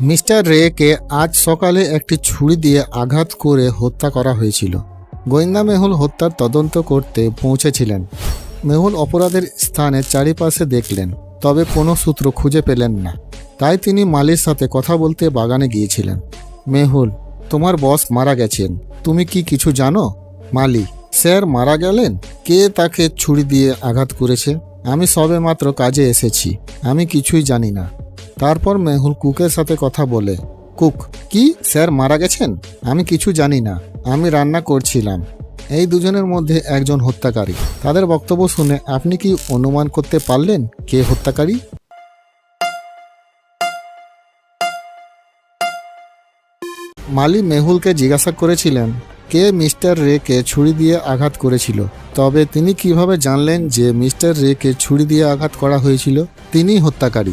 Mister রেকে আজ সকালে একটি ছুরি দিয়ে আঘাত করে হত্যা করা হয়েছিল। গোয়েন্দা মেহুল হত্যার তদন্ত করতে পৌঁছেছিলেন। মেহুল অপরাধের স্থানে চারিপাশে দেখলেন, তবে কোনো সূত্র খুঁজে পেলেন না। তাই তিনি মালির সাথে কথা বলতে বাগানে গিয়েছিলেন। মেহুল, তোমার বস মারা গেছেন। তুমি কি কিছু জানো? মালি, স্যার মারা গেলেন? কে তাকে ছুরি দিয়ে আঘাত করেছে? আমি সবে মাত্র কাজে এসেছি। আমি কিছুই জানি না। তারপর মেহুল কুকের সাথে কথা বলে, কুক, কি? স্যার মারা গেছেন? আমি কিছু জানি না। আমি রান্না করছিলাম। এই দুজনের মধ্যে একজন হত্যাকারী। তাদের বক্তব্য শুনে আপনি কি অনুমান করতে পারলেন কে হত্যাকারী? মালি মেহুলকে জিজ্ঞাসা করেছিলেন, কে মিস্টার রেকে ছুরি দিয়ে আঘাত করেছিল? তবে তিনি কীভাবে জানলেন যে মিস্টার রেকে ছুরি দিয়ে আঘাত করা হয়েছিল? তিনি হত্যাকারী।